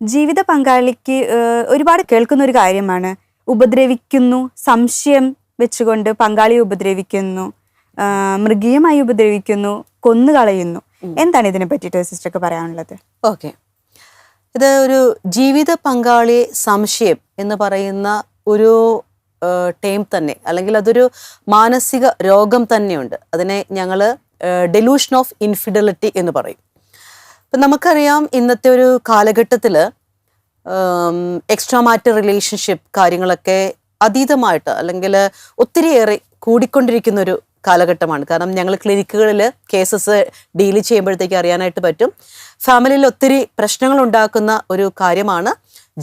ജീവിത പങ്കാളിക്ക് ഒരുപാട് കേൾക്കുന്ന ഒരു കാര്യമാണ്. ഉപദ്രവിക്കുന്നു സംശയം വെച്ചുകൊണ്ട് പങ്കാളിയെ ഉപദ്രവിക്കുന്നു മൃഗീയമായി ഉപദ്രവിക്കുന്നു കൊന്നുകളയുന്നു. എന്താണ് ഇതിനെ പറ്റിയിട്ട് സിസ്റ്റർക്ക് പറയാനുള്ളത്? ഓക്കെ. ഇത് ഒരു ജീവിത പങ്കാളി സംശയം എന്ന് പറയുന്ന ഒരു ടൈം തന്നെ അല്ലെങ്കിൽ അതൊരു മാനസിക രോഗം തന്നെയുണ്ട്. അതിനെ ഞങ്ങൾ ഡെലൂഷൻ ഓഫ് ഇൻഫിഡലിറ്റി എന്ന് പറയും. ഇപ്പം നമുക്കറിയാം ഇന്നത്തെ ഒരു കാലഘട്ടത്തിൽ എക്സ്ട്രാ മാറ്റർ റിലേഷൻഷിപ്പ് കാര്യങ്ങളൊക്കെ അതീതമായിട്ട് അല്ലെങ്കിൽ ഒത്തിരിയേറെ കൂടിക്കൊണ്ടിരിക്കുന്ന ഒരു കാലഘട്ടമാണ്. കാരണം ഞങ്ങൾ ക്ലിനിക്കുകളിൽ കേസസ് ഡീൽ ചെയ്യുമ്പോഴത്തേക്ക് അറിയാനായിട്ട് പറ്റും. ഫാമിലിയിൽ ഒത്തിരി പ്രശ്നങ്ങൾ ഉണ്ടാക്കുന്ന ഒരു കാര്യമാണ്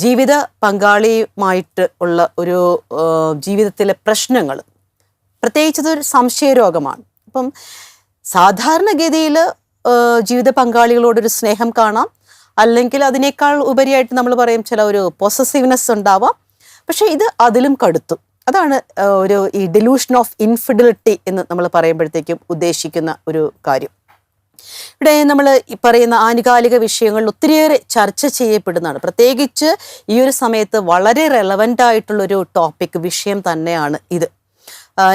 ജീവിത പങ്കാളിയുമായിട്ട് ഉള്ള ഒരു ജീവിതത്തിലെ പ്രശ്നങ്ങൾ പ്രത്യേകിച്ച് സംശയ സംശയരോഗമാണ്. അപ്പം സാധാരണഗതിയിൽ ജീവിത പങ്കാളികളോടൊരു സ്നേഹം കാണാം. അല്ലെങ്കിൽ അതിനേക്കാൾ ഉപരിയായിട്ട് നമ്മൾ പറയും ചില ഒരു പൊസസീവ്നെസ് ഉണ്ടാവാം. പക്ഷേ ഇത് അതിലും കടുത്തു. അതാണ് ഒരു ഈ ഡെലൂഷൻ ഓഫ് ഇൻഫിഡിലിറ്റി എന്ന് നമ്മൾ പറയുമ്പോഴത്തേക്കും ഉദ്ദേശിക്കുന്ന ഒരു കാര്യം. ഇവിടെ നമ്മൾ ഈ പറയുന്ന ആനുകാലിക വിഷയങ്ങൾ ഒത്തിരിയേറെ ചർച്ച ചെയ്യപ്പെടുന്നതാണ്. പ്രത്യേകിച്ച് ഈ ഒരു സമയത്ത് വളരെ റെലവന്റ് ആയിട്ടുള്ളൊരു ടോപ്പിക് വിഷയം തന്നെയാണ് ഇത്.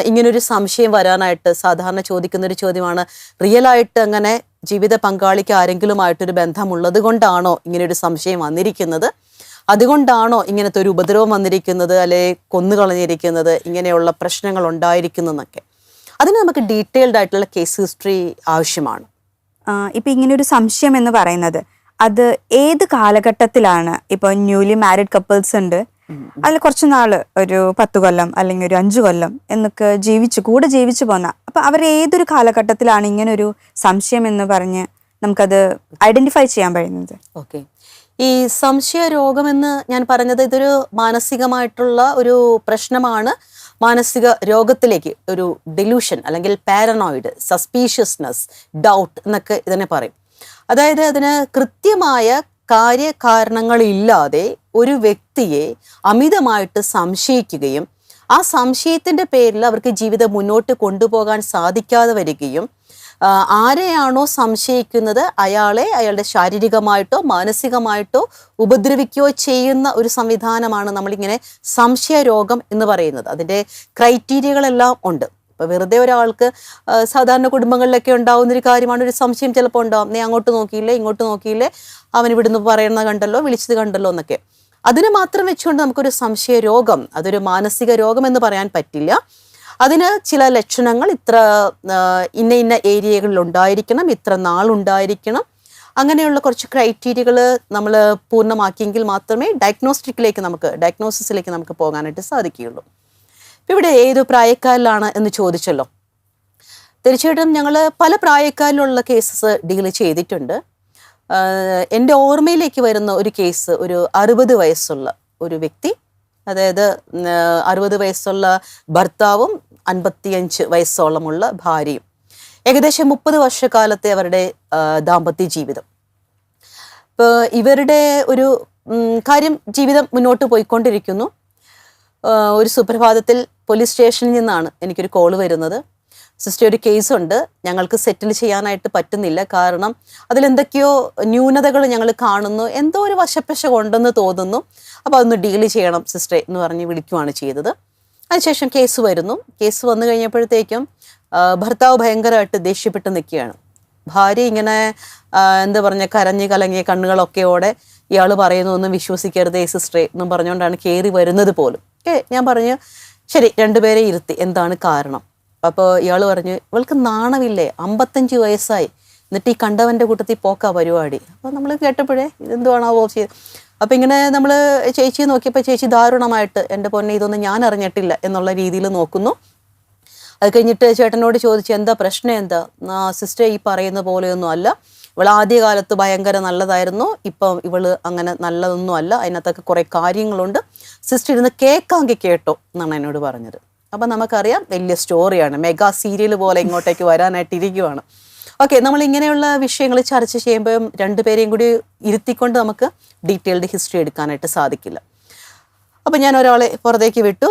ഇങ്ങനൊരു സംശയം വരാനായിട്ട് സാധാരണ ചോദിക്കുന്ന ഒരു ചോദ്യമാണ് റിയലായിട്ട് അങ്ങനെ ജീവിത പങ്കാളിക്ക് ആരെങ്കിലുമായിട്ടൊരു ബന്ധമുള്ളത് കൊണ്ടാണോ ഇങ്ങനൊരു സംശയം വന്നിരിക്കുന്നത്? അതുകൊണ്ടാണോ ഇങ്ങനത്തെ ഒരു ഉപദ്രവം വന്നിരിക്കുന്നത്? അല്ലെ കൊന്നുകളഞ്ഞിരിക്കുന്നത്? ഇങ്ങനെയുള്ള പ്രശ്നങ്ങൾ ഉണ്ടായിരിക്കുന്നതെന്നൊക്കെ അതിന് നമുക്ക് ഡീറ്റെയിൽഡ് ആയിട്ടുള്ള കേസ് ഹിസ്റ്ററി ആവശ്യമാണ്. ഇപ്പം ഇങ്ങനെ ഒരു സംശയം എന്ന് പറയുന്നത് അത് ഏത് കാലഘട്ടത്തിലാണ് ഇപ്പൊ ന്യൂലി മാരിഡ് കപ്പിൾസ് ഉണ്ട്? അതിൽ കുറച്ച് നാൾ ഒരു പത്ത് കൊല്ലം അല്ലെങ്കിൽ ഒരു അഞ്ചു കൊല്ലം എന്നൊക്കെ ജീവിച്ചു കൂടെ ജീവിച്ചു പോന്ന. അപ്പൊ അവർ ഏതൊരു കാലഘട്ടത്തിലാണ് ഇങ്ങനെ ഒരു സംശയം എന്ന് പറഞ്ഞ് നമുക്കത് ഐഡന്റിഫൈ ചെയ്യാൻ കഴിയുന്നത് ഓക്കെ. ഈ സംശയ രോഗമെന്ന് ഞാൻ പറഞ്ഞത് ഇതൊരു മാനസികമായിട്ടുള്ള ഒരു പ്രശ്നമാണ്. മാനസിക രോഗത്തിലേക്ക് ഒരു ഡെലൂഷൻ അല്ലെങ്കിൽ പാരനോയിഡ് സസ്പീഷ്യസ്നെസ് ഡൗട്ട് എന്നൊക്കെ ഇതിനെ പറയും. അതായത് അതിന് കൃത്യമായ കാര്യകാരണങ്ങളില്ലാതെ ഒരു വ്യക്തിയെ അമിതമായിട്ട് സംശയിക്കുകയും ആ സംശയത്തിന്റെ പേരിൽ അവർക്ക് ജീവിതം മുന്നോട്ട് കൊണ്ടുപോകാൻ സാധിക്കാതെ വരികയും ആരെയാണോ സംശയിക്കുന്നത് അയാളെ അയാളുടെ ശാരീരികമായിട്ടോ മാനസികമായിട്ടോ ഉപദ്രവിക്കുകയോ ചെയ്യുന്ന ഒരു സംവിധാനമാണ് നമ്മളിങ്ങനെ സംശയ രോഗം എന്ന് പറയുന്നത്. അതിന്റെ ക്രൈറ്റീരിയകളെല്ലാം ഉണ്ട്. ഇപ്പൊ വെറുതെ ഒരാൾക്ക് സാധാരണ കുടുംബങ്ങളിലൊക്കെ ഉണ്ടാവുന്ന ഒരു കാര്യമാണ് ഒരു സംശയം ചിലപ്പോൾ ഉണ്ടാവും. നീ അങ്ങോട്ട് നോക്കിയില്ലേ ഇങ്ങോട്ട് നോക്കിയില്ലേ? അവൻ ഇവിടുന്ന് പറയുന്നത് കണ്ടല്ലോ വിളിച്ചത് കണ്ടല്ലോ എന്നൊക്കെ. അതിനെ മാത്രം വെച്ചുകൊണ്ട് നമുക്കൊരു സംശയ രോഗം അതൊരു മാനസിക രോഗം എന്ന് പറയാൻ പറ്റില്ല. അതിന് ചില ലക്ഷണങ്ങൾ ഇത്ര ഇന്ന ഇന്ന ഏരിയകളിൽ ഉണ്ടായിരിക്കണം ഇത്ര നാളുണ്ടായിരിക്കണം അങ്ങനെയുള്ള കുറച്ച് ക്രൈറ്റീരിയകൾ നമ്മൾ പൂർണമാക്കിയെങ്കിൽ മാത്രമേ ഡയഗ്നോസ്റ്റിക്കിലേക്ക് നമുക്ക് ഡയഗ്നോസിസിലേക്ക് നമുക്ക് പോകാനായിട്ട് സാധിക്കുകയുള്ളൂ. ഇവിടെ ഏത് പ്രായക്കാരിലാണ് എന്ന് ചോദിച്ചല്ലോ. തീർച്ചയായിട്ടും ഞങ്ങൾ പല പ്രായക്കാരിലുള്ള കേസസ് ഡീൽ ചെയ്തിട്ടുണ്ട്. എന്റെ ഓർമ്മയിലേക്ക് വരുന്ന ഒരു കേസ് ഒരു അറുപത് വയസ്സുള്ള ഒരു വ്യക്തി അതായത് അറുപത് വയസ്സുള്ള ഭർത്താവും അൻപത്തിയഞ്ച് വയസ്സോളമുള്ള ഭാര്യയും. ഏകദേശം മുപ്പത് വർഷക്കാലത്തെ അവരുടെ ദാമ്പത്യ ജീവിതം. ഇപ്പോൾ ഇവരുടെ ഒരു കാര്യം ജീവിതം മുന്നോട്ട് പോയിക്കൊണ്ടിരിക്കുന്നു. ഒരു സുപ്രഭാതത്തിൽ പോലീസ് സ്റ്റേഷനിൽ നിന്നാണ് എനിക്കൊരു കോൾ വരുന്നത്. സിസ്റ്റർ ഒരു കേസുണ്ട് ഞങ്ങൾക്ക് സെറ്റിൽ ചെയ്യാനായിട്ട് പറ്റുന്നില്ല. കാരണം അതിലെന്തൊക്കെയോ ന്യൂനതകൾ ഞങ്ങൾ കാണുന്നു. എന്തോ ഒരു വശപ്പശ കൊണ്ടെന്ന് തോന്നുന്നു. അപ്പോൾ അതൊന്ന് ഡീൽ ചെയ്യണം സിസ്റ്ററെ എന്ന് പറഞ്ഞ് വിളിക്കുവാണ് ചെയ്തത്. അതിനുശേഷം കേസ് വരുന്നു. കേസ് വന്നു കഴിഞ്ഞപ്പോഴത്തേക്കും ഭർത്താവ് ഭയങ്കരമായിട്ട് ദേഷ്യപ്പെട്ട് നിൽക്കുകയാണ്. ഭാര്യ ഇങ്ങനെ എന്താ പറഞ്ഞ കരഞ്ഞ് കലങ്ങിയ കണ്ണുകളൊക്കെയോടെ ഇയാൾ പറയുന്നു ഒന്നും വിശ്വസിക്കരുതേ സിസ്റ്ററെ എന്നും പറഞ്ഞുകൊണ്ടാണ് കയറി വരുന്നത് പോലും. ഏ ഞാൻ പറഞ്ഞു ശരി രണ്ടുപേരെ ഇരുത്തി. എന്താണ് കാരണം? അപ്പോൾ ഇയാൾ പറഞ്ഞു ഇവൾക്ക് നാണമില്ലേ? അമ്പത്തഞ്ച് വയസ്സായി. എന്നിട്ട് ഈ കണ്ടവന്റെ കൂട്ടത്തിൽ പോക്കാ പരിപാടി. അപ്പോൾ നമ്മൾ കേട്ടപ്പോഴേ ഇതെന്തുവാണാവോ ചെയ്ത്. അപ്പം ഇങ്ങനെ നമ്മൾ ചേച്ചി നോക്കിയപ്പോൾ ചേച്ചി ദാരുണമായിട്ട് എന്റെ പൊന്നെ ഇതൊന്നും ഞാൻ അറിഞ്ഞിട്ടില്ല എന്നുള്ള രീതിയിൽ നോക്കുന്നു. അത് കഴിഞ്ഞിട്ട് ചേട്ടനോട് ചോദിച്ചു എന്താ പ്രശ്നം? എന്താ? സിസ്റ്റർ ഈ പറയുന്ന പോലെയൊന്നും അല്ല. ഇവൾ ആദ്യകാലത്ത് ഭയങ്കര നല്ലതായിരുന്നു. ഇപ്പം ഇവൾ അങ്ങനെ നല്ലതൊന്നും അല്ല. അതിനകത്തൊക്കെ കുറേ കാര്യങ്ങളുണ്ട്. സിസ്റ്റർ ഇരുന്ന് കേൾക്കാമെങ്കിൽ കേട്ടോ എന്നാണ് എന്നോട് പറഞ്ഞത്. അപ്പം നമുക്കറിയാം വലിയ സ്റ്റോറിയാണ് മെഗാ സീരിയൽ പോലെ ഇങ്ങോട്ടേക്ക് വരാനായിട്ട് ഇരിക്കുവാണ് ഓക്കെ നമ്മൾ ഇങ്ങനെയുള്ള വിഷയങ്ങൾ ചർച്ച ചെയ്യുമ്പോൾ രണ്ടുപേരെയും കൂടി ഇരുത്തിക്കൊണ്ട് നമുക്ക് ഡീറ്റെയിൽഡ് ഹിസ്റ്ററി എടുക്കാനായിട്ട് സാധിക്കില്ല. അപ്പം ഞാൻ ഒരാളെ പുറത്തേക്ക് വിട്ടു.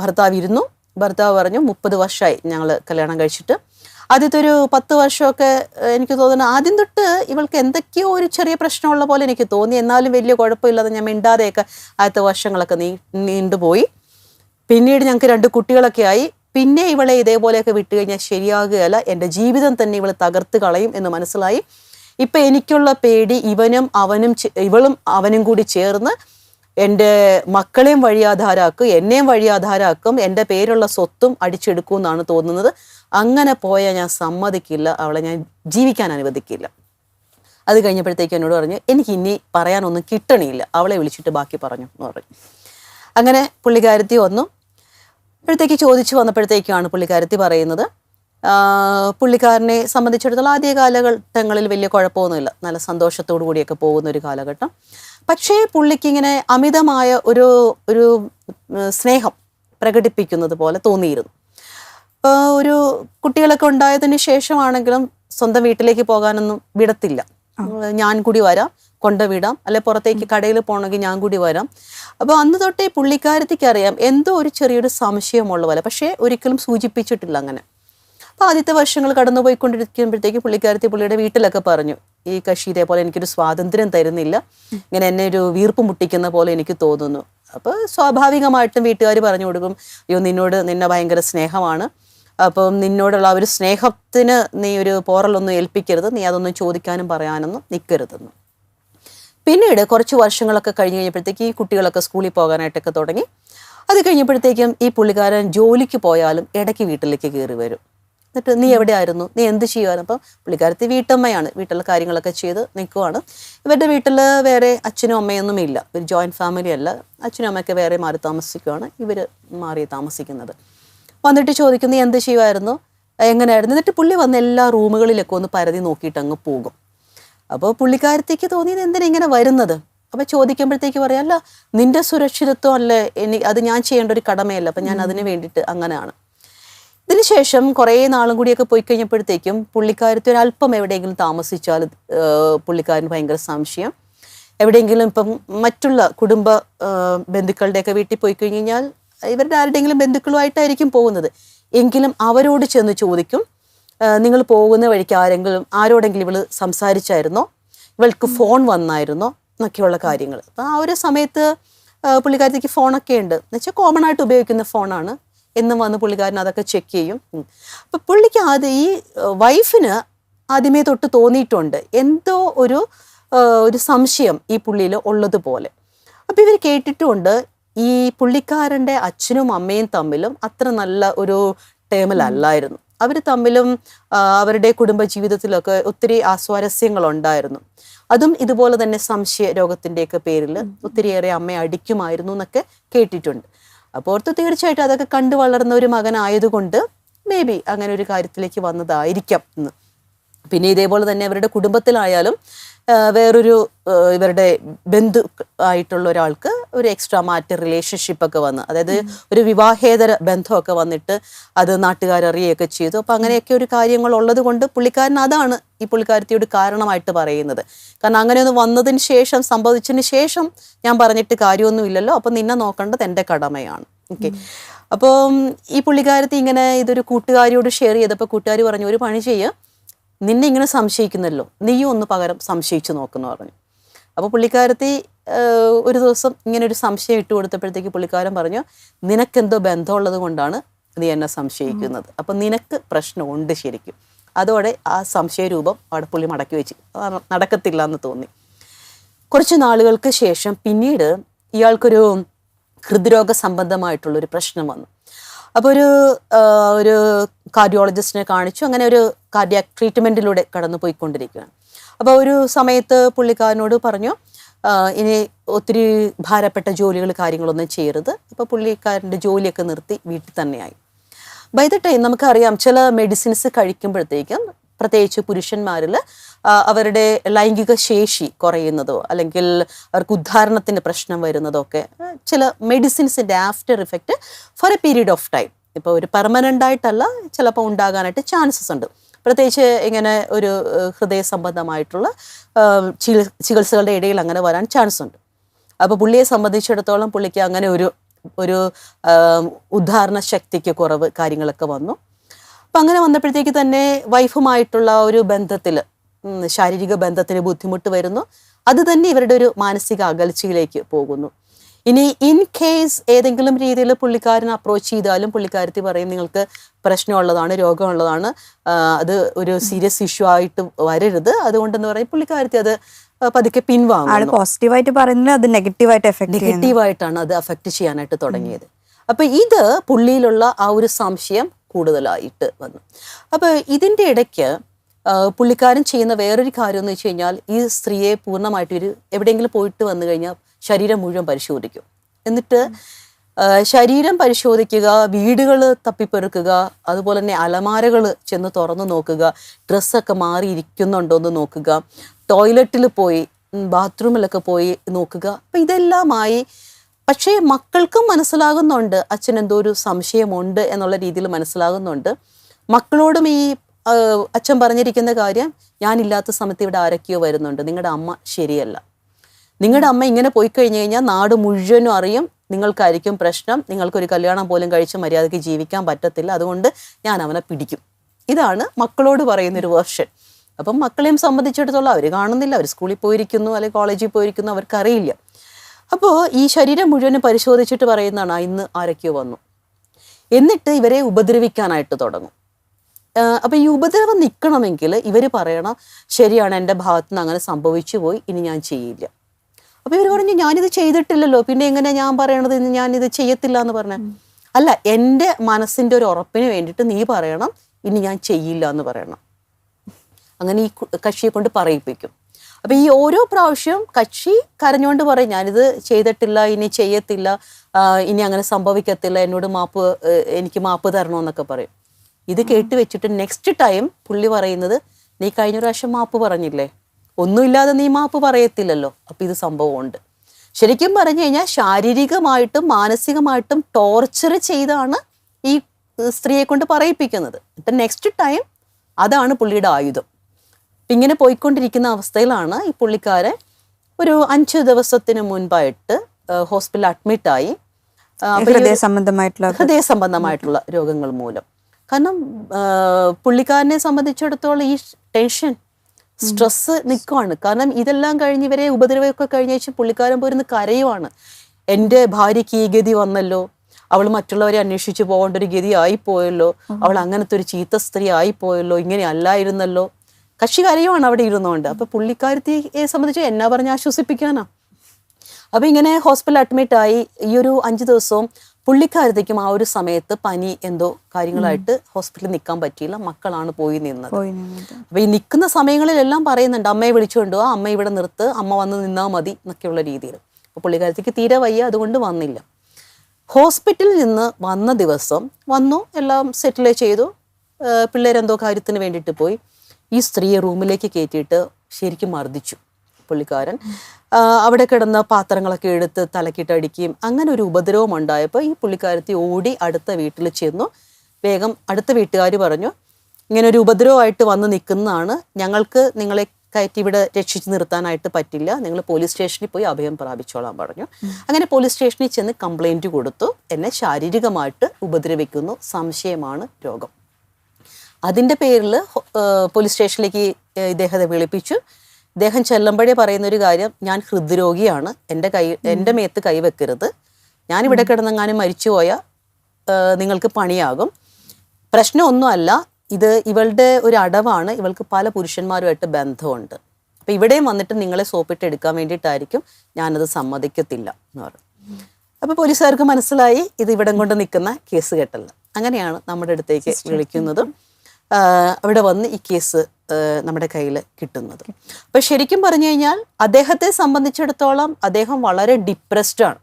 ഭർത്താവ് ഇരുന്നു. ഭർത്താവ് പറഞ്ഞു മുപ്പത് വർഷമായി ഞങ്ങൾ കല്യാണം കഴിച്ചിട്ട്. ആദ്യത്തെ ഒരു പത്ത് വർഷമൊക്കെ എനിക്ക് തോന്നുന്നു ആദ്യം തൊട്ട് ഇവൾക്ക് എന്തൊക്കെയോ ഒരു ചെറിയ പ്രശ്നമുള്ള പോലെ എനിക്ക് തോന്നി. എന്നാലും വലിയ കുഴപ്പമില്ലാതെ ഞാൻ മിണ്ടാതെയൊക്കെ ആദ്യത്തെ വർഷങ്ങളൊക്കെ നീ നീണ്ടുപോയി. പിന്നീട് ഞങ്ങൾക്ക് രണ്ട് കുട്ടികളൊക്കെ ആയി. പിന്നെ ഇവളെ ഇതേപോലെയൊക്കെ വിട്ടു കഴിഞ്ഞാൽ ശരിയാകുകയല്ല. എന്റെ ജീവിതം തന്നെ ഇവൾ തകർത്ത് കളയും എന്ന് മനസ്സിലായി. ഇപ്പം എനിക്കുള്ള പേടി ഇവനും അവനും ഇവളും അവനും കൂടി ചേർന്ന് എന്റെ മക്കളെയും വഴിയാധാരാക്കും എന്നെയും വഴിയാധാരാക്കും എന്റെ പേരുള്ള സ്വത്തും അടിച്ചെടുക്കും എന്നാണ് തോന്നുന്നത്. അങ്ങനെ പോയാൽ ഞാൻ സമ്മതിക്കില്ല. അവളെ ഞാൻ ജീവിക്കാൻ അനുവദിക്കില്ല. അത് കഴിഞ്ഞപ്പോഴത്തേക്ക് എന്നോട് പറഞ്ഞു എനിക്ക് ഇനി പറയാനൊന്നും കിട്ടണില്ല. അവളെ വിളിച്ചിട്ട് ബാക്കി പറഞ്ഞു എന്ന് പറഞ്ഞു. അങ്ങനെ പുള്ളിക്കാരത്തി വന്നു. അപ്പോഴത്തേക്ക് ചോദിച്ചു വന്നപ്പോഴത്തേക്കാണ് പുള്ളിക്കാരത്തി പറയുന്നത്. പുള്ളിക്കാരനെ സംബന്ധിച്ചിടത്തോളം ആദ്യ കാലഘട്ടങ്ങളിൽ വലിയ കുഴപ്പമൊന്നുമില്ല. നല്ല സന്തോഷത്തോടു കൂടിയൊക്കെ പോകുന്ന ഒരു കാലഘട്ടം. പക്ഷേ പുള്ളിക്ക് ഇങ്ങനെ അമിതമായ ഒരു ഒരു സ്നേഹം പ്രകടിപ്പിക്കുന്നത് പോലെ തോന്നിയിരുന്നു. ഒരു കുട്ടികളൊക്കെ ഉണ്ടായതിന് ശേഷമാണെങ്കിലും സ്വന്തം വീട്ടിലേക്ക് പോകാനൊന്നും വിടത്തില്ല. ഞാൻ കൂടി വരാം. കൊണ്ടുവിടാം. അല്ലെ പുറത്തേക്ക് കടയിൽ പോകണമെങ്കിൽ ഞാൻ കൂടി വരാം. അപ്പോൾ അന്ന് തൊട്ടേ പുള്ളിക്കാരത്തിക്ക് അറിയാം എന്തോ ഒരു ചെറിയൊരു സംശയമുള്ള പോലെ. പക്ഷേ ഒരിക്കലും സൂചിപ്പിച്ചിട്ടില്ല അങ്ങനെ. അപ്പോൾ ആദ്യത്തെ വർഷങ്ങൾ കടന്നുപോയിക്കൊണ്ടിരിക്കുമ്പോഴത്തേക്ക് പുള്ളിക്കാരത്തി പുള്ളിയുടെ വീട്ടിലൊക്കെ പറഞ്ഞു ഈ കക്ഷി ഇതേപോലെ എനിക്കൊരു സ്വാതന്ത്ര്യം തരുന്നില്ല. ഇങ്ങനെ എന്നെ ഒരു വീർപ്പ് മുട്ടിക്കുന്ന പോലെ എനിക്ക് തോന്നുന്നു. അപ്പോൾ സ്വാഭാവികമായിട്ടും വീട്ടുകാർ പറഞ്ഞു കൊടുക്കും അയ്യോ നിന്നോട് നിന്നെ ഭയങ്കര സ്നേഹമാണ്. അപ്പം നിന്നോടുള്ള ആ ഒരു സ്നേഹത്തിന് നീ ഒരു പോറലൊന്നും ഏൽപ്പിക്കരുത്. നീ അതൊന്നും ചോദിക്കാനും പറയാനൊന്നും നിൽക്കരുതെന്ന് പിന്നീട് കുറച്ച് വർഷങ്ങളൊക്കെ കഴിഞ്ഞ് കഴിഞ്ഞപ്പോഴത്തേക്ക് ഈ കുട്ടികളൊക്കെ സ്കൂളിൽ പോകാനായിട്ടൊക്കെ തുടങ്ങി. അത് കഴിഞ്ഞപ്പോഴത്തേക്കും ഈ പുള്ളിക്കാരൻ ജോലിക്ക് പോയാലും ഇടയ്ക്ക് വീട്ടിലേക്ക് കയറി വരും. എന്നിട്ട് നീ എവിടെയായിരുന്നു? നീ എന്ത് ചെയ്യുമായിരുന്നു അപ്പം പുള്ളിക്കാരത്തി വീട്ടമ്മയാണ്. വീട്ടിലെ കാര്യങ്ങളൊക്കെ ചെയ്ത് നിൽക്കുവാണ്. ഇവരുടെ വീട്ടിൽ വേറെ അച്ഛനും അമ്മയൊന്നും ഇല്ല. ഒരു ജോയിന്റ് ഫാമിലി അല്ല. അച്ഛനും അമ്മയൊക്കെ വേറെ മാറി താമസിക്കുവാണ്. ഇവർ മാറി താമസിക്കുന്നത്. വന്നിട്ട് ചോദിക്കുന്നു നീ എന്ത് ചെയ്യുമായിരുന്നു എങ്ങനെയായിരുന്നു? എന്നിട്ട് പുള്ളി വന്ന് എല്ലാ റൂമുകളിലൊക്കെ ഒന്ന് പരതി നോക്കിയിട്ട് അങ്ങ് പോകും. അപ്പോൾ പുള്ളിക്കാരത്തേക്ക് തോന്നിയത് എന്തിനാ ഇങ്ങനെ വരുന്നത്? അപ്പോൾ ചോദിക്കുമ്പോഴത്തേക്ക് പറയാം അല്ല നിന്റെ സുരക്ഷിതത്വം അല്ലേ? എനിക്ക് അത് ഞാൻ ചെയ്യേണ്ട ഒരു കടമയല്ല. അപ്പം ഞാൻ അതിന് വേണ്ടിയിട്ട് അങ്ങനെയാണ്. ഇതിനുശേഷം കുറേ നാളും കൂടിയൊക്കെ പോയി കഴിഞ്ഞപ്പോഴത്തേക്കും പുള്ളിക്കാരത്തെ ഒരു അല്പം എവിടെയെങ്കിലും താമസിച്ചാൽ പുള്ളിക്കാരന് ഭയങ്കര സംശയം. എവിടെയെങ്കിലും ഇപ്പം മറ്റുള്ള കുടുംബ ബന്ധുക്കളുടെയൊക്കെ വീട്ടിൽ പോയി കഴിഞ്ഞാൽ ഇവരുടെ ആരുടെയെങ്കിലും ബന്ധുക്കളുമായിട്ടായിരിക്കും പോകുന്നത്. എങ്കിലും അവരോട് ചെന്ന് ചോദിക്കും നിങ്ങൾ പോകുന്ന വഴിക്ക് ആരെങ്കിലും ആരോടെങ്കിലും ഇവൾ സംസാരിച്ചായിരുന്നോ? ഇവൾക്ക് ഫോൺ വന്നായിരുന്നോ? എന്നൊക്കെയുള്ള കാര്യങ്ങൾ അപ്പം ആ ഒരു സമയത്ത് പുള്ളിക്കാരത്തേക്ക് ഫോണൊക്കെ ഉണ്ട്. എന്ന് വെച്ചാൽ കോമൺ ആയിട്ട് ഉപയോഗിക്കുന്ന ഫോണാണ്. എന്നും വന്ന് പുള്ളിക്കാരൻ അതൊക്കെ ചെക്ക് ചെയ്യും. അപ്പം പുള്ളിക്ക് ആദ്യം ഈ വൈഫിന് ആദ്യമേ തൊട്ട് തോന്നിയിട്ടുണ്ട്. എന്തോ ഒരു ഒരു സംശയം ഈ പുള്ളിയിൽ ഉള്ളതുപോലെ. അപ്പം ഇവർ കേട്ടിട്ടുമുണ്ട് ഈ പുള്ളിക്കാരന്റെ അച്ഛനും അമ്മയും തമ്മിലും അത്ര നല്ല ഒരു ടേമിലല്ലായിരുന്നു. അവർ തമ്മിലും അവരുടെ കുടുംബ ജീവിതത്തിലൊക്കെ ഒത്തിരി അസ്വാരസ്യങ്ങളുണ്ടായിരുന്നു അതും ഇതുപോലെ തന്നെ സംശയ രോഗത്തിന്റെയൊക്കെ പേരിൽ ഒത്തിരിയേറെ അമ്മയെ അടിക്കുമായിരുന്നു എന്നൊക്കെ കേട്ടിട്ടുണ്ട്. അപ്പോൾ ഓർത്ത് തീർച്ചയായിട്ടും അതൊക്കെ കണ്ടു വളർന്ന ഒരു മകനായതുകൊണ്ട് മേ ബി അങ്ങനെ ഒരു കാര്യത്തിലേക്ക് വന്നതായിരിക്കാം എന്ന്. പിന്നെ ഇതേപോലെ തന്നെ അവരുടെ കുടുംബത്തിലായാലും വേറൊരു ഇവരുടെ ബന്ധു ആയിട്ടുള്ള ഒരാൾക്ക് ഒരു എക്സ്ട്രാ മാറ്റർ റിലേഷൻഷിപ്പ് ഒക്കെ വന്ന് അതായത് ഒരു വിവാഹേതര ബന്ധമൊക്കെ വന്നിട്ട് അത് നാട്ടുകാരറിയുകയൊക്കെ ചെയ്തു. അപ്പം അങ്ങനെയൊക്കെ ഒരു കാര്യങ്ങൾ ഉള്ളത് കൊണ്ട് പുള്ളിക്കാരൻ അതാണ് ഈ പുള്ളിക്കാരത്തിയോട് കാരണമായിട്ട് പറയുന്നത്. കാരണം അങ്ങനെയൊന്ന് വന്നതിന് ശേഷം സംഭവിച്ചതിന് ശേഷം ഞാൻ പറഞ്ഞിട്ട് കാര്യമൊന്നുമില്ലല്ലോ അപ്പം നിന്നെ നോക്കേണ്ടത് എന്റെ കടമയാണ്. ഓക്കെ അപ്പം ഈ പുള്ളിക്കാരത്തി ഇങ്ങനെ ഇതൊരു കൂട്ടുകാരിയോട് ഷെയർ ചെയ്തപ്പോൾ കൂട്ടുകാരി പറഞ്ഞു ഒരു പണി ചെയ്യുക നിന്നെ ഇങ്ങനെ സംശയിക്കുന്നല്ലോ. നീയും ഒന്ന് പകരം സംശയിച്ചു നോക്കുന്നു പറഞ്ഞു. അപ്പോൾ പുള്ളിക്കാരത്തി ഒരു ദിവസം ഇങ്ങനെ ഒരു സംശയം ഇട്ട് കൊടുത്തപ്പോഴത്തേക്ക് പുള്ളിക്കാരൻ പറഞ്ഞു നിനക്കെന്തോ ബന്ധമുള്ളത് കൊണ്ടാണ് നീ എന്നെ സംശയിക്കുന്നത്. അപ്പം നിനക്ക് പ്രശ്നമുണ്ട് ശരിക്കും. അതോടെ ആ സംശയ രൂപം അവിടെ പുള്ളി മടക്കി വെച്ച്. നടക്കത്തില്ല എന്ന് തോന്നി. കുറച്ച് നാളുകൾക്ക് ശേഷം പിന്നീട് ഇയാൾക്കൊരു ഹൃദ്രോഗ സംബന്ധമായിട്ടുള്ളൊരു പ്രശ്നം വന്നു. അപ്പോൾ ഒരു ഒരു കാർഡിയോളജിസ്റ്റിനെ കാണിച്ചു. അങ്ങനെ ഒരു കാർഡിയാക് ട്രീറ്റ്മെന്റിലൂടെ കടന്നു പോയിക്കൊണ്ടിരിക്കുകയാണ് അപ്പോൾ ഒരു സമയത്ത് പുള്ളിക്കാരനോട് പറഞ്ഞു ഇനി ഒത്തിരി ഭാരപ്പെട്ട ജോലികൾ കാര്യങ്ങളൊന്നും ചെയ്യരുത്. അപ്പോൾ പുള്ളിക്കാരന്റെ ജോലിയൊക്കെ നിർത്തി വീട്ടിൽ തന്നെയായി. ബൈ ദ ടൈം നമുക്കറിയാം ചില മെഡിസിൻസ് കഴിക്കുമ്പോഴത്തേക്കും പ്രത്യേകിച്ച് പുരുഷന്മാരിൽ അവരുടെ ലൈംഗിക ശേഷി കുറയുന്നതോ അല്ലെങ്കിൽ അവർക്ക് ഉദ്ധാരണത്തിന്റെ പ്രശ്നം വരുന്നതോ ഒക്കെ ചില മെഡിസിൻസിന്റെ after effect for a period of time ഇപ്പോൾ ഒരു പെർമനന്റ് ആയിട്ടല്ല ചിലപ്പോൾ ഉണ്ടാകാനായിട്ട് ചാൻസസ് ഉണ്ട്. പ്രത്യേകിച്ച് ഇങ്ങനെ ഒരു ഹൃദയ സംബന്ധമായിട്ടുള്ള ചികിത്സകളുടെ ഇടയിൽ അങ്ങനെ വരാൻ ചാൻസ് ഉണ്ട്. അപ്പോൾ പുള്ളിയെ സംബന്ധിച്ചിടത്തോളം പുള്ളിക്ക് അങ്ങനെ ഒരു ഒരു ഉദ്ധാരണ ശക്തിക്ക് കുറവ് കാര്യങ്ങളൊക്കെ വന്നു. അപ്പം അങ്ങനെ വന്നപ്പോഴത്തേക്ക് തന്നെ വൈഫുമായിട്ടുള്ള ഒരു ബന്ധത്തിൽ ശാരീരിക ബന്ധത്തിന് ബുദ്ധിമുട്ട് വരുന്നു. അത് തന്നെ ഇവരുടെ ഒരു മാനസിക അകൽച്ചയിലേക്ക് പോകുന്നു. ഇനി ഇൻ കേസ് ഏതെങ്കിലും രീതിയിൽ പുള്ളിക്കാരൻ അപ്രോച്ച് ചെയ്താലും പുള്ളിക്കാരത്തി പറയും നിങ്ങൾക്ക് പ്രശ്നമുള്ളതാണ് രോഗമുള്ളതാണ് അത് ഒരു സീരിയസ് ഇഷ്യൂ ആയിട്ട് വരരുത്. അതുകൊണ്ടെന്ന് പറയും പുള്ളിക്കാരത്തി അത് പതുക്കെ പിൻവാങ്ങും പോസിറ്റീവായിട്ട് പറയുന്നത് അത് നെഗറ്റീവായിട്ട് എഫക്ട് നെഗറ്റീവായിട്ടാണ് അത് അഫക്റ്റ് ചെയ്യാനായിട്ട് തുടങ്ങിയത്. അപ്പൊ ഇത് പുള്ളിയിലുള്ള ആ ഒരു സംശയം കൂടുതലായിട്ട് വന്നു. അപ്പൊ ഇതിന്റെ ഇടയ്ക്ക് പുള്ളിക്കാരൻ ചെയ്യുന്ന വേറൊരു കാര്യം എന്ന് വെച്ച് കഴിഞ്ഞാൽ ഈ സ്ത്രീയെ പൂർണമായിട്ട് ഒരു എവിടെയെങ്കിലും പോയിട്ട് വന്നു കഴിഞ്ഞാൽ ശരീരം മുഴുവൻ പരിശോധിക്കും. എന്നിട്ട് ശരീരം പരിശോധിക്കുക വീടുകൾ തപ്പിപ്പെറുക്കുക അതുപോലെ തന്നെ അലമാരകൾ ചെന്ന് തുറന്നു നോക്കുക ഡ്രസ്സൊക്കെ മാറിയിരിക്കുന്നുണ്ടോ എന്ന് നോക്കുക ടോയ്ലറ്റിൽ പോയി ബാത്റൂമിലൊക്കെ പോയി നോക്കുക. അപ്പം ഇതെല്ലാമായി പക്ഷേ മക്കൾക്കും മനസ്സിലാകുന്നുണ്ട് അച്ഛൻ എന്തോ ഒരു സംശയമുണ്ട് എന്നുള്ള രീതിയിൽ മനസ്സിലാകുന്നുണ്ട്. മക്കളോടും ഈ അച്ഛൻ പറഞ്ഞിരിക്കുന്ന കാര്യം ഞാനില്ലാത്ത സമയത്ത് ഇവിടെ ആരൊക്കെയോ വരുന്നുണ്ട് നിങ്ങളുടെ അമ്മ ശരിയല്ല. നിങ്ങളുടെ അമ്മ ഇങ്ങനെ പോയി കഴിഞ്ഞു കഴിഞ്ഞാൽ നാട് മുഴുവനും അറിയും. നിങ്ങൾക്കായിരിക്കും പ്രശ്നം. നിങ്ങൾക്കൊരു കല്യാണം പോലും കഴിച്ച് മര്യാദയ്ക്ക് ജീവിക്കാൻ പറ്റത്തില്ല. അതുകൊണ്ട് ഞാൻ അവനെ പിടിക്കും. ഇതാണ് മക്കളോട് പറയുന്നൊരു വേർഷൻ അപ്പം മക്കളെയും സംബന്ധിച്ചിടത്തോളം അവർ കാണുന്നില്ല. അവർ സ്കൂളിൽ പോയിരിക്കുന്നു അല്ലെങ്കിൽ കോളേജിൽ പോയിരിക്കുന്നു അവർക്കറിയില്ല. അപ്പോൾ ഈ ശരീരം മുഴുവനും പരിശോധിച്ചിട്ട് പറയുന്നതാണ് "ആ, ഇന്ന് ആരൊക്കെയോ വന്നു. എന്നിട്ട് ഇവരെ ഉപദ്രവിക്കാനായിട്ട് തുടങ്ങും. അപ്പൊ ഈ ഉപദ്രവം നിൽക്കണമെങ്കിൽ ഇവർ പറയണം ശരിയാണ് എന്റെ ഭാഗത്തുനിന്ന് അങ്ങനെ സംഭവിച്ചു പോയി. ഇനി ഞാൻ ചെയ്യില്ല. അപ്പൊ ഇവർ പറഞ്ഞു ഞാനിത് ചെയ്തിട്ടില്ലല്ലോ. പിന്നെ എങ്ങനെ ഞാൻ പറയണത്? ഞാനിത് ചെയ്യത്തില്ല എന്ന് പറഞ്ഞ. അല്ല എന്റെ മനസ്സിന്റെ ഒരു ഉറപ്പിന് വേണ്ടിയിട്ട് നീ പറയണം ഇനി ഞാൻ ചെയ്യില്ല എന്ന് പറയണം. അങ്ങനെ ഈ കക്ഷിയെ കൊണ്ട് പറയിപ്പിക്കും. അപ്പൊ ഈ ഓരോ പ്രാവശ്യവും കക്ഷി കരഞ്ഞുകൊണ്ട് പറയും ഞാനിത് ചെയ്തിട്ടില്ല ഇനി ചെയ്യത്തില്ല ഇനി അങ്ങനെ സംഭവിക്കത്തില്ല എന്നോട് മാപ്പ് എനിക്ക് മാപ്പ് തരണമെന്നൊക്കെ പറയും. ഇത് കേട്ട് വെച്ചിട്ട് നെക്സ്റ്റ് ടൈം പുള്ളി പറയുന്നത് നീ കഴിഞ്ഞ പ്രാവശ്യം മാപ്പ് പറഞ്ഞില്ലേ? ഒന്നുമില്ലാതെ നീ മാപ്പ് പറയത്തില്ലല്ലോ. അപ്പൊ ഇത് സംഭവമുണ്ട്. ശരിക്കും പറഞ്ഞു കഴിഞ്ഞാൽ ശാരീരികമായിട്ടും മാനസികമായിട്ടും ടോർച്ചർ ചെയ്താണ് ഈ സ്ത്രീയെ കൊണ്ട് പറയിപ്പിക്കുന്നത്. ഇപ്പം നെക്സ്റ്റ് ടൈം അതാണ് പുള്ളിയുടെ ആയുധം. അപ്പൊ ഇങ്ങനെ പോയിക്കൊണ്ടിരിക്കുന്ന അവസ്ഥയിലാണ് ഈ പുള്ളിക്കാരെ ഒരു അഞ്ച് ദിവസത്തിന് മുൻപായിട്ട് ഹോസ്പിറ്റലിൽ അഡ്മിറ്റായി ഹൃദയ സംബന്ധമായിട്ടുള്ള ഹൃദയ സംബന്ധമായിട്ടുള്ള രോഗങ്ങൾ മൂലം. കാരണം പുള്ളിക്കാരനെ സംബന്ധിച്ചിടത്തോളം ഈ ടെൻഷൻ സ്ട്രെസ് നിൽക്കുവാണ്. കാരണം ഇതെല്ലാം കഴിഞ്ഞ് ഇവരെ ഉപദ്രവമൊക്കെ കഴിഞ്ഞ ശേഷം പുള്ളിക്കാരൻ പോയിരുന്ന് കരയുവാണ്. എന്റെ ഭാര്യയ്ക്ക് ഈ ഗതി വന്നല്ലോ. അവൾ മറ്റുള്ളവരെ അന്വേഷിച്ച് പോകേണ്ട ഒരു ഗതി ആയിപ്പോയല്ലോ. അവൾ അങ്ങനത്തെ ഒരു ചീത്ത സ്ത്രീ ആയിപ്പോയല്ലോ. ഇങ്ങനെ അല്ലായിരുന്നല്ലോ. കക്ഷി കരയുവാണ് അവിടെ ഇരുന്നുകൊണ്ട്. അപ്പൊ പുള്ളിക്കാരത്തിയെ സംബന്ധിച്ച് എന്നാ പറഞ്ഞ് ആശ്വസിപ്പിക്കാനാ? അപ്പൊ ഇങ്ങനെ ഹോസ്പിറ്റൽ അഡ്മിറ്റ് ആയി ഈ ഒരു അഞ്ചു ദിവസവും പുള്ളിക്കാരത്തേക്കും ആ ഒരു സമയത്ത് പനി എന്തോ കാര്യങ്ങളായിട്ട് ഹോസ്പിറ്റലിൽ നിൽക്കാൻ പറ്റിയില്ല. മക്കളാണ് പോയി നിന്നത്. അപ്പൊ ഈ നിൽക്കുന്ന സമയങ്ങളിലെല്ലാം പറയുന്നുണ്ട് അമ്മയെ വിളിച്ചുകൊണ്ട് ആ അമ്മ ഇവിടെ നിർത്ത് അമ്മ വന്ന് നിന്നാൽ മതി എന്നൊക്കെയുള്ള രീതിയിൽ. അപ്പൊ പുള്ളിക്കാരത്തേക്ക് തീരെ വയ്യ അതുകൊണ്ട് വന്നില്ല. ഹോസ്പിറ്റലിൽ നിന്ന് വന്ന ദിവസം വന്നു എല്ലാം സെറ്റിൽ ചെയ്തു. പിള്ളേരെന്തോ കാര്യത്തിന് വേണ്ടിയിട്ട് പോയി. ഈ സ്ത്രീയെ റൂമിലേക്ക് കയറ്റിയിട്ട് ശരിക്കും മർദ്ദിച്ചു. പുള്ളിക്കാരൻ. അവിടെ കിടന്ന പാത്രങ്ങളൊക്കെ എടുത്ത് തലക്കിട്ടടിക്കുകയും അങ്ങനെ ഒരു ഉപദ്രവം ഉണ്ടായപ്പോൾ ഈ പുള്ളിക്കാരത്തി ഓടി അടുത്ത വീട്ടിൽ ചെന്നു. വേഗം അടുത്ത വീട്ടുകാർ പറഞ്ഞു ഇങ്ങനെ ഒരു ഉപദ്രവമായിട്ട് വന്ന് നിൽക്കുന്നതാണ്. ഞങ്ങൾക്ക് നിങ്ങളെ കയറ്റി ഇവിടെ രക്ഷിച്ചു നിർത്താനായിട്ട് പറ്റില്ല. നിങ്ങൾ പോലീസ് സ്റ്റേഷനിൽ പോയി അഭയം പ്രാപിച്ചോളാൻ പറഞ്ഞു. അങ്ങനെ പോലീസ് സ്റ്റേഷനിൽ ചെന്ന് കംപ്ലൈന്റ് കൊടുത്തു. എന്നെ ശാരീരികമായിട്ട് ഉപദ്രവിക്കുന്നു. സംശയമാണ് രോഗം. അതിന്റെ പേരിൽ പോലീസ് സ്റ്റേഷനിലേക്ക് ഇദ്ദേഹത്തെ വിളിപ്പിച്ചു. ഇദ്ദേഹം ചെല്ലുമ്പോഴേ പറയുന്ന ഒരു കാര്യം ഞാൻ ഹൃദ്രോഗിയാണ്. എന്റെ കൈ എന്റെ മേത്ത് കൈവെക്കരുത് ഇവിടെ കിടന്നെങ്ങാനും മരിച്ചുപോയാൽ നിങ്ങൾക്ക് പണിയാകും. പ്രശ്നമൊന്നുമല്ല. ഇത് ഇവളുടെ ഒരു അടവാണ്. ഇവൾക്ക് പല പുരുഷന്മാരുമായിട്ട് ബന്ധമുണ്ട്. അപ്പം ഇവിടെയും വന്നിട്ട് നിങ്ങളെ സോപ്പിട്ട് എടുക്കാൻ വേണ്ടിയിട്ടായിരിക്കും ഞാനത് സമ്മതിക്കത്തില്ല എന്ന് പറഞ്ഞു. അപ്പോൾ പോലീസുകാർക്ക് മനസ്സിലായി ഇത് ഇവിടം കൊണ്ട് നിൽക്കുന്ന കേസ് കെട്ടല്ല. അങ്ങനെയാണ് നമ്മുടെ അടുത്തേക്ക് വിളിക്കുന്നതും. അവിടെ വന്ന് ഈ കേസ് നമ്മുടെ കയ്യിൽ കിട്ടുന്നത്. അപ്പൊ ശരിക്കും പറഞ്ഞു കഴിഞ്ഞാൽ അദ്ദേഹത്തെ സംബന്ധിച്ചിടത്തോളം അദ്ദേഹം വളരെ ഡിപ്രസ്ഡ് ആണ്.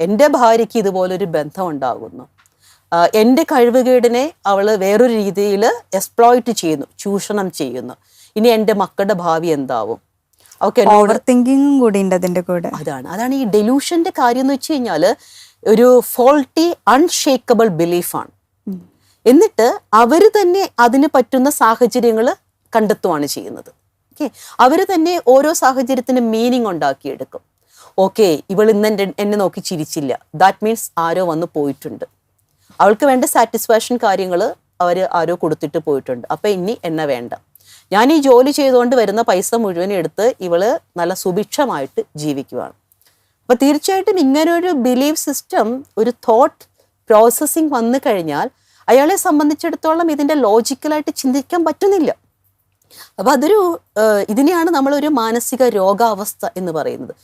എന്റെ ഭാര്യയ്ക്ക് ഇതുപോലൊരു ബന്ധം ഉണ്ടാകുന്നു എന്റെ കഴിവുകേടിനെ അവൾ വേറൊരു രീതിയിൽ എക്സ്പ്ലോയിറ്റ് ചെയ്യുന്നു ചൂഷണം ചെയ്യുന്നു. ഇനി എന്റെ മക്കളുടെ ഭാവി എന്താവും? ഓവർ തിങ്കിങ്ങും കൂടി ഉണ്ട് അതിന്റെ കൂടെ. അതാണ്. അതാണ് ഈ ഡെലൂഷന്റെ കാര്യം എന്ന് വെച്ച് കഴിഞ്ഞാൽ ഒരു ഫോൾട്ടി അൺഷേക്കബിൾ ബിലീഫാണ് എന്നിട്ട് അവർ തന്നെ അതിന് പറ്റുന്ന സാഹചര്യങ്ങൾ കണ്ടെത്തുവാണ് ചെയ്യുന്നത്. ഓക്കെ അവർ തന്നെ ഓരോ സാഹചര്യത്തിന് മീനിങ് ഉണ്ടാക്കിയെടുക്കും. ഓക്കെ ഇവൾ ഇന്ന് എന്റെ എന്നെ നോക്കി ചിരിച്ചില്ല. ദാറ്റ് മീൻസ് ആരോ വന്ന് പോയിട്ടുണ്ട്. അവൾക്ക് വേണ്ട സാറ്റിസ്ഫാക്ഷൻ കാര്യങ്ങൾ അവർ ആരോ കൊടുത്തിട്ട് പോയിട്ടുണ്ട്. അപ്പം ഇനി എന്നെ വേണ്ട. ഞാൻ ഈ ജോലി ചെയ്തുകൊണ്ട് വരുന്ന പൈസ മുഴുവൻ എടുത്ത് ഇവൾ നല്ല സുഭിക്ഷമായിട്ട് ജീവിക്കുവാണ്. അപ്പം തീർച്ചയായിട്ടും ഇങ്ങനൊരു ബിലീഫ് സിസ്റ്റം ഒരു തോട്ട് പ്രോസസ്സിങ് വന്നു കഴിഞ്ഞാൽ അയാളെ സംബന്ധിച്ചിടത്തോളം ഇതിന്റെ ലോജിക്കലായിട്ട് ചിന്തിക്കാൻ പറ്റുന്നില്ല. അപ്പൊ അതൊരു ഇതിനെയാണ് നമ്മളൊരു മാനസിക രോഗാവസ്ഥ എന്ന് പറയുന്നത്.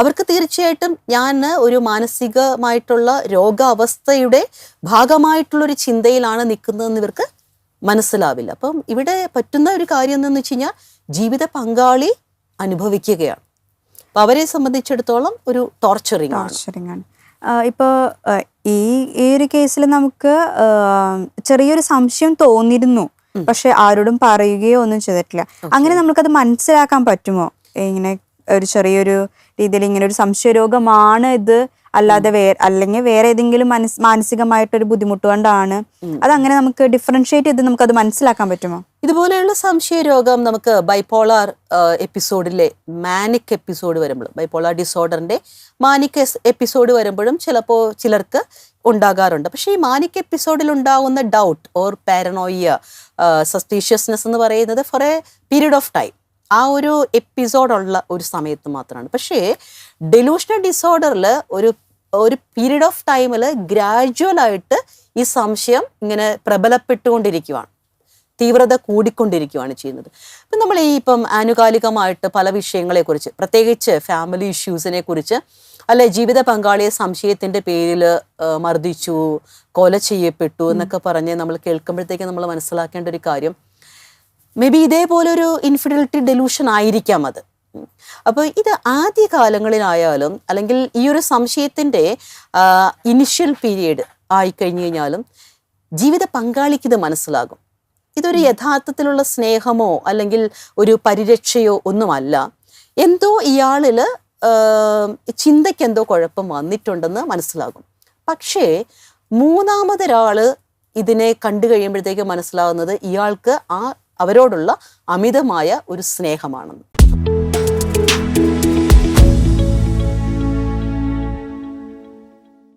അവർക്ക് തീർച്ചയായിട്ടും ഞാൻ ഒരു മാനസികമായിട്ടുള്ള രോഗാവസ്ഥയുടെ ഭാഗമായിട്ടുള്ള ഒരു ചിന്തയിലാണ് നിൽക്കുന്നതെന്ന് ഇവർക്ക് മനസ്സിലാവില്ല. അപ്പം ഇവിടെ പറ്റുന്ന ഒരു കാര്യം എന്താണെന്ന് വെച്ച് കഴിഞ്ഞാൽ ജീവിത പങ്കാളി അനുഭവിക്കുകയാണ്. അപ്പൊ അവരെ സംബന്ധിച്ചിടത്തോളം ഒരു ടോർച്ചറിങ് ടോർച്ചറിങ് ആണ്. ഇപ്പോൾ ഈ ഈ ഒരു കേസിൽ നമുക്ക് ചെറിയൊരു സംശയം തോന്നിയിരുന്നു പക്ഷെ ആരോടും പറയുകയോ ഒന്നും ചെയ്തിട്ടില്ല. അങ്ങനെ നമുക്കത് മനസ്സിലാക്കാൻ പറ്റുമോ? ഇങ്ങനെ ഒരു ചെറിയൊരു രീതിയിൽ ഇങ്ങനെ ഒരു സംശയരോഗമാണ് ഇത് അല്ലാതെ വേറെ അല്ലെങ്കിൽ വേറെ ഏതെങ്കിലും മനസ് മാനസികമായിട്ടൊരു ബുദ്ധിമുട്ട് കൊണ്ടാണ്. അങ്ങനെ നമുക്ക് ഡിഫറൻഷിയേറ്റ് ചെയ്ത് നമുക്ക് അത് മനസ്സിലാക്കാൻ പറ്റുമോ? ഇതുപോലെയുള്ള സംശയ രോഗം നമുക്ക് ബൈപോളാർ എപ്പിസോഡിലെ മാനിക് എപ്പിസോഡ് വരുമ്പോഴും ബൈപോളാർ ഡിസോർഡറിന്റെ മാനിക് എപ്പിസോഡ് വരുമ്പോഴും ചിലപ്പോൾ ചിലർക്ക് ഉണ്ടാകാറുണ്ട്. പക്ഷേ ഈ മാനിക് എപ്പിസോഡിൽ ഉണ്ടാകുന്ന ഡൗട്ട് ഓർ പാരനോയിയ സസ്പീഷ്യസ്നെസ് എന്ന് പറയുന്നത് for a period of time ആ ഒരു എപ്പിസോഡുള്ള ഒരു സമയത്ത് മാത്രമാണ് പക്ഷേ ഡെലൂഷണൽ ഡിസോർഡറിൽ ഒരു ഒരു പീരീഡ് ഓഫ് ടൈമിൽ ഗ്രാജുവലായിട്ട് ഈ സംശയം ഇങ്ങനെ പ്രബലപ്പെട്ടുകൊണ്ടിരിക്കുവാണ്. തീവ്രത കൂടിക്കൊണ്ടിരിക്കുകയാണ് ചെയ്യുന്നത്. ഇപ്പം നമ്മൾ ഈ ഇപ്പം ആനുകാലികമായിട്ട് പല വിഷയങ്ങളെക്കുറിച്ച് പ്രത്യേകിച്ച് ഫാമിലി ഇഷ്യൂസിനെ കുറിച്ച് അല്ലെ ജീവിത പങ്കാളിയെ സംശയത്തിന്റെ പേരിൽ മർദ്ദിച്ചു കൊല ചെയ്യപ്പെട്ടു എന്നൊക്കെ പറഞ്ഞ് നമ്മൾ കേൾക്കുമ്പോഴത്തേക്ക് നമ്മൾ മനസ്സിലാക്കേണ്ട ഒരു കാര്യം മേ ബി ഇതേപോലൊരു ഇൻഫിഡലിറ്റി ഡെലൂഷൻ ആയിരിക്കാം അത്. അപ്പോൾ ഇത് ആദ്യ കാലങ്ങളിലായാലും അല്ലെങ്കിൽ ഈ ഒരു സംശയത്തിന്റെ ഇനിഷ്യൽ പീരീഡ് ആയിക്കഴിഞ്ഞു കഴിഞ്ഞാലും ജീവിത പങ്കാളിക്ക് ഇത് മനസ്സിലാകും. ഇതൊരു യഥാർത്ഥത്തിലുള്ള സ്നേഹമോ അല്ലെങ്കിൽ ഒരു പരിരക്ഷയോ ഒന്നുമല്ല. എന്തോ ഇയാളിൽ ചിന്തയ്ക്ക് എന്തോ കുഴപ്പം വന്നിട്ടുണ്ടെന്ന് മനസ്സിലാകും. പക്ഷേ മൂന്നാമതൊരാൾ ഇതിനെ കണ്ടു കഴിയുമ്പോഴത്തേക്ക് മനസ്സിലാകുന്നത് ഇയാൾക്ക് ആ അവരോടുള്ള അമിതമായ ഒരു സ്നേഹമാണെന്ന്.